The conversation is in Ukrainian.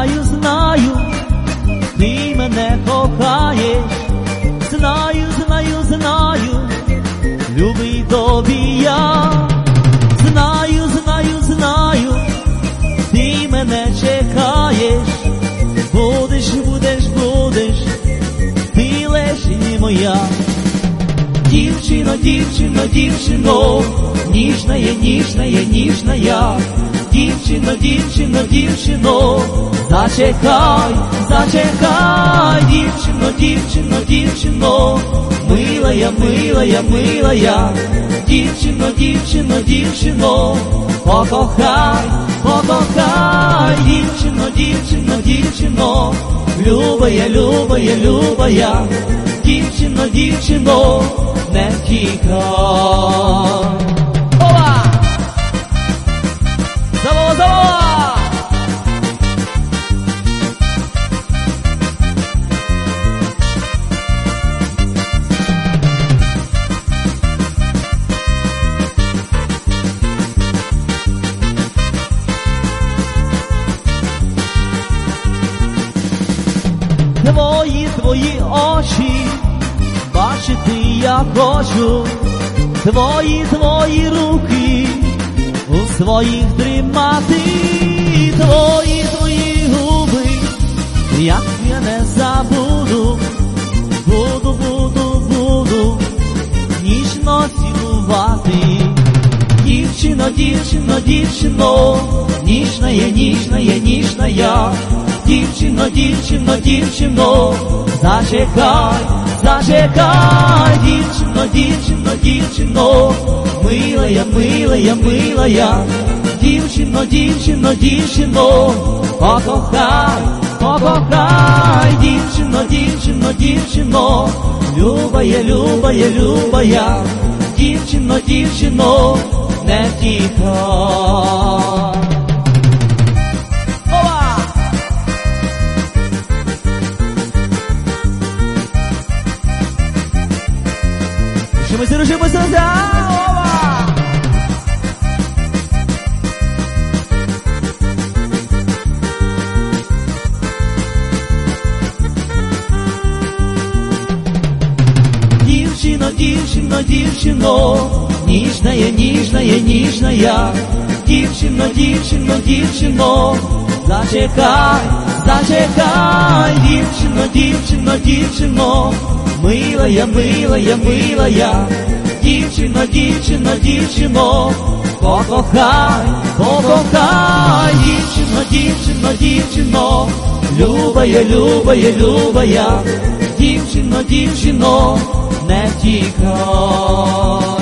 знаю, знаю, ти мене кохаєш, знаю, знаю, знаю, любий тобі я, знаю, знаю, знаю, ти мене чекаєш, будеш, будеш, будеш, ти лежі моя. Дівчино, дівчино, дівчино, ніжна є, ніжна є, ніжна я. Дівчино, дівчино, дівчино, зачекай, зачекай, дівчино, дівчино, дівчино, милая, милая, милая, дівчино, дівчино, дівчино, покохай, покохай, дівчино, дівчино, дівчино, любая, любая, любая, дівчино, дівчино, не тікай. Твої, твої очі, бачити я хочу, твої, твої руки у своїх тримати, твої, твої губи, як я не забуду, буду, буду, буду ніжно цілувати. Дівчино, дівчино, дівчино, ніжна я, ніжна я, ніжна я. Дівчино, дівчино, дівчино, зачекай, зачекай, дівчино, дівчино, дівчино, милая, милая, милая, дівчино, дівчино, дівчино, покохай, покохай, дівчино, дівчино, дівчино, любая, любая, любая, дівчино, дівчино, не тікай. Рушимося, рушимося, ова! Дівчино, дівчино, дівчино, ніжна я, ніжна я, ніжна я, дівчино, дівчино, дівчино, зачекай, зачекай, дівчино, дівчино, дівчино, милая, милая, милая, дівчино, дівчино, дівчино, покохай, покохай, дівчино, дівчино, дівчино, любая, любая, любая, дівчино, дівчино, не тікай.